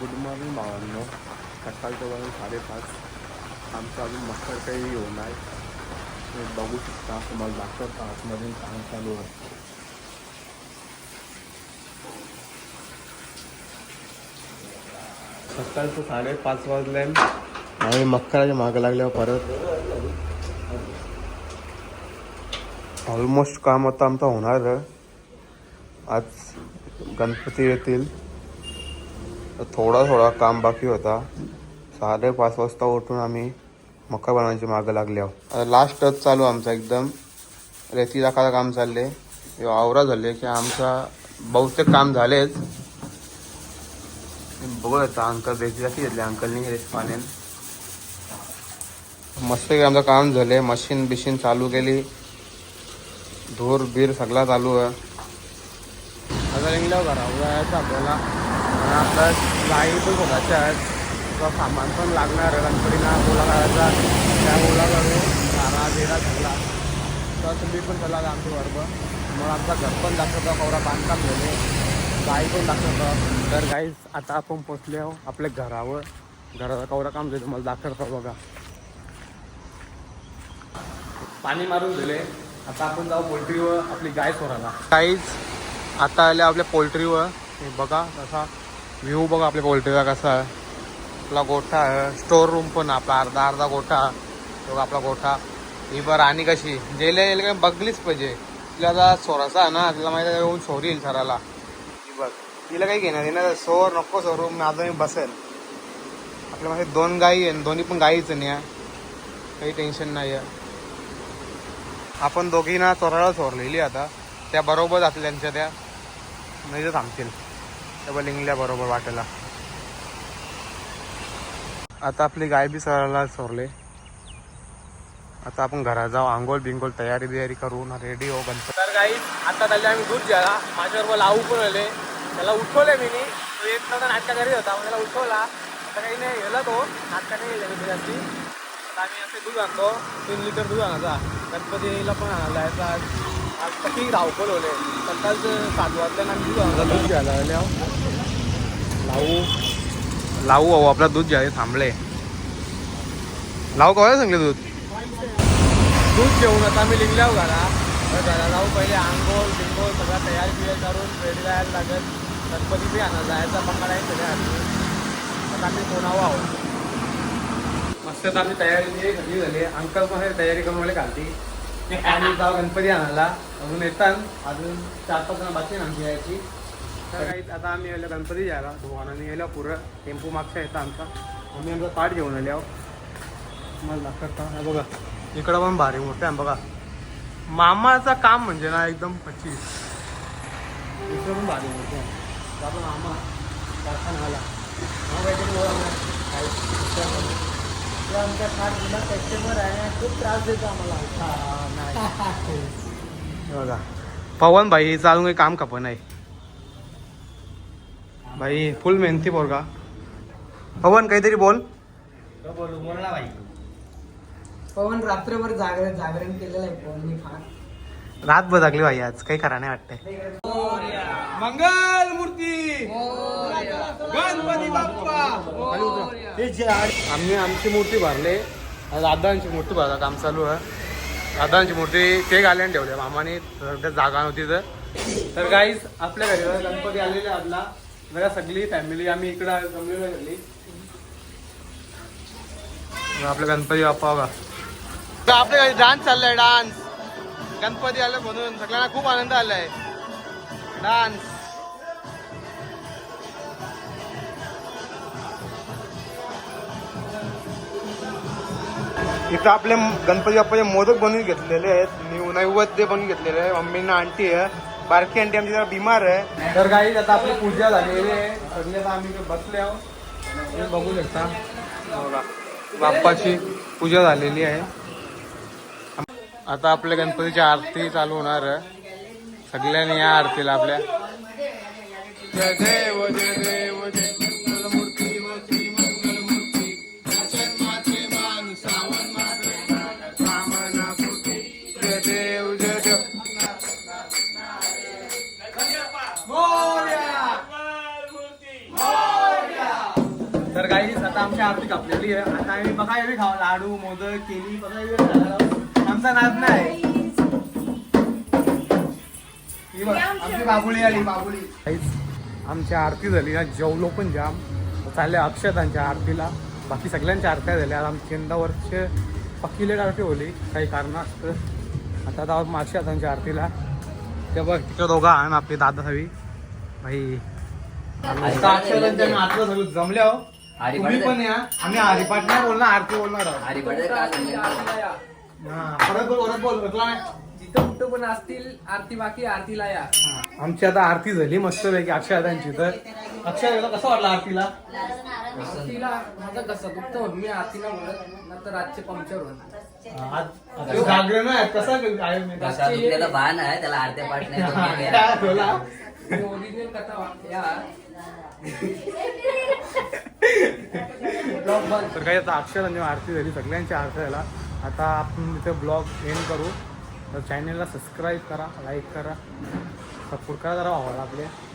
Good morning भावांनो सकाळचं वाजून साडेपाच. आमचं अजून मक्कर काही येऊ नाही. तुम्ही बघू शकता तुम्हाला दाखवता आतमधून काम चालू आहे. सकाळचं साडेपाच वाजले. आम्ही मक्कराच्या मागं लागल्यावर परत ऑलमोस्ट काम आता आमचं होणार आज गणपती येतील. थोडा थोडा काम बाकी होता. साडेपाच वाजता उठून आम्ही मका बनवायची मागं लागले. आहोत लास्ट टच चालू आमचा एकदम. रेती टाकायचं काम चालले. आवरा झाले की आमचा बहुतेक काम झालेच. बघू आता अंकल रेती टाकी घेतली अंकलनी रेत पाण्यान मस्त आमचं काम झाले. मशीन बिशीन चालू केली. धूर बीर सगळा चालू आहे. आता निघल्यावर उद्या यायचं आपल्याला आता आपल्या गाई पण स्वतःच्या आहेत. किंवा सामान पण लागणार आहे. गणपतीला ओला करायचा त्या ओला करू चारा बिरा सगळा तर तुम्ही पण चला आमचं वर्ग मग आमचा घर पण दाखवतो. कवरा बांधकाम झाले. गाई पण दाखवतो. तर गाई आता आपण पोचले आहो आपल्या घरावर. घराचा कवरा काम झालं. मला दाखवतो बघा. पाणी मारून दिले आता आपण जाऊ पोल्ट्रीवर आपली गाय सोडायला. गाईच आता आल्या आपल्या पोल्ट्रीवर. हे बघा कसा व्ह्यू बघा आपल्या पोल्ट्रीचा कसा आहे. आपला गोठा आहे. स्टोर रूम पण आपला. अर्धा अर्धा गोठा. बघा आपला गोठा. ही बरं आणि कशी. जेले येईल काय बघलीच पाहिजे. तिला आता सोरासा आहे ना. तिला माहिती आहे येऊन सोर येईल सराला. ही बघ. तिला काही घेणार येणार सोर नको सोरू आता मी बसेल. आपल्या माझे दोन गाई आहे. दोन्ही पण गाईच नाही आहे. काही टेन्शन नाही आहे आपण दोघी ना चोराला चोरलेली आता. त्या बरोबर जातील त्यांच्या त्या. नाही तर थांबतील. त्या लिंगल्या बरोबर वाटेला. आता आपली गाय बी सरला सोरले. आता आपण घरात जाऊ आंघोळ बिंगोळ तयारी बियारी करून रेडी हो गणपती. तर गाई आता चालले आम्ही दूध घ्यायला. माझ्याबरोबर लावू पण आले त्याला उठवले मी तो एक नव्हता नाटका घरी होता मग त्याला उठवला. आता काही नाही गेला तो. नाटका नाही गेला जास्ती आता आम्ही असे दूध आणतो. तीन लिटर दूध आणायचा. गणपतीला पण आणायला यायचा आज धावपल होले सकाळचं सात वाजल्यानं दूध घ्यायला. लावू. लावू अहो आपला दूध घ्यायला थांबले लावू कवाय सांगले दूध? दूध घेऊन आता आम्ही लिंगल्यावर घरा. घरा जाऊ पहिले आंघोळ बिंगोळ सगळा तयारी बियार करून रेडी जायला लागेल. गणपती बी आणा जायचा पंगाड आहे सगळ्या आता आम्ही कोणावं आहोत. मस्त आता आम्ही तयारी जी सगळी झाली. अंकल पण तयारी करून मला घालती आणि जाऊ गणपती आणायला. अजून येतात अजून चार पाच जण बाकी आमची यायची तर काही आता आम्ही यायला गणपती जायला. भगवानाने गेलो पुरं. टेम्पो मागचा येतं आमचा. आम्ही आमचा पाठ घेऊन आले आहो मला दाखवता. बघा. इकडं पण भारी मोठं आहे बघा. मामाचं काम म्हणजे ना एकदम पच्चीस. इकडं पण भारी मोठं आहे. आपला मामा. कारखाना आला मामा काहीतरी बोला ना. जो आमच्या फार जुना कस्टमर आहे खूप त्रास देतो आम्हाला. हे बघा. पवन भाई चालून काही काम खप नाही. भाई फुल मेहनती पोरगा. पवन काहीतरी बोल. बोलू बोल ना भाई. पवन रात्रभर जागरण जागरण केलेलं आहे पवननी फार. रात बदकली भाई आज. काही खरा नाही वाटतंय. मंगल मूर्ती गणपती बाप्पा! आम्ही आमची मूर्ती भरले. दादांची मूर्ती भरला काम चालू आहे. दादांची मूर्ती ते घाल्याने ठेवल्या मामाने. सध्या जागा नव्हती तर तर काहीच आपल्या घरी गणपती आलेले आपला. बघा सगळी फॅमिली आम्ही इकडं जमलेलो आहे सगळी गणपती बाप्पा बघा. तर आपल्या घरी डान्स चाललाय डान्स गणपती आले म्हणून सगळ्यांना खूप आनंद आलाय. डान्स इथं आपले गणपती बाप्पाचे मोदक बनवून घेतलेले आहेत. निव- नैवेद्य बनवून घेतलेले आहे मम्मीना आंटी आहे. बारकी आंटी आमची जरा बिमार आहे. तर काही आता आपली पूजा झालेली आहे. सगळे आम्ही बसले आहोत. बघू शकता. बघा बाप्पाची पूजा झालेली आहे. आता आपल्या गणपतीची आरती चालू होणार आहे. सगळ्यांनी या आरतीला आपल्या. आपली कापलेली आहे. आता आम्ही बघा एवढी खाऊ लाडू मोदक केली बघा एवढी खायला आमचा नाच नाही. ही बघ, आमची बाबुळी आली बाबुळी आमची आरती झाली. ना जेवलो पण जाम. चालले अक्षतांच्या आरतीला. बाकी सगळ्यांच्या आरत्या झाल्या. आता आमची यंदा वर्ष पक्की आरती होली. काही कारण असतं आता आता मागच्या हातांच्या आरतीला. ते बघ तिकडे दोघा आणि आपली दादा हवी भाई. आता अक्षतांच्या आम्ही आरतीला सगळं जमल्या हो. तुम्ही पण या. आम्ही हरिपाठ नाही बोलणार आरती बोलणार आहोत. हा, परत बोल परत बोल ऐकला नाही? जिथं कुठं पण असतील आरती बाकी आरतीला या. हा, आमची आता आरती झाली मस्त पैकी अक्षयदांची तर. अक्षय कसं वाटलं आरतीला? आरतीला माझा कसा दुखतं मी आरतीला म्हणत नंतर रातचे पंक्चर होणार. जागरण आहे कसं आहे. बाण त्याला आरत्या पाठ नाही हा. बोला? ओरिजिनल कथा वा- तर काही आता अक्षरांची आरती झाली सगळ्यांची आरती झाला. आता आपण तिथे ब्लॉग एंड करू. तर चॅनलला सबस्क्राईब करा लाईक करा. सपोर्ट करा जरा भावाला आपले.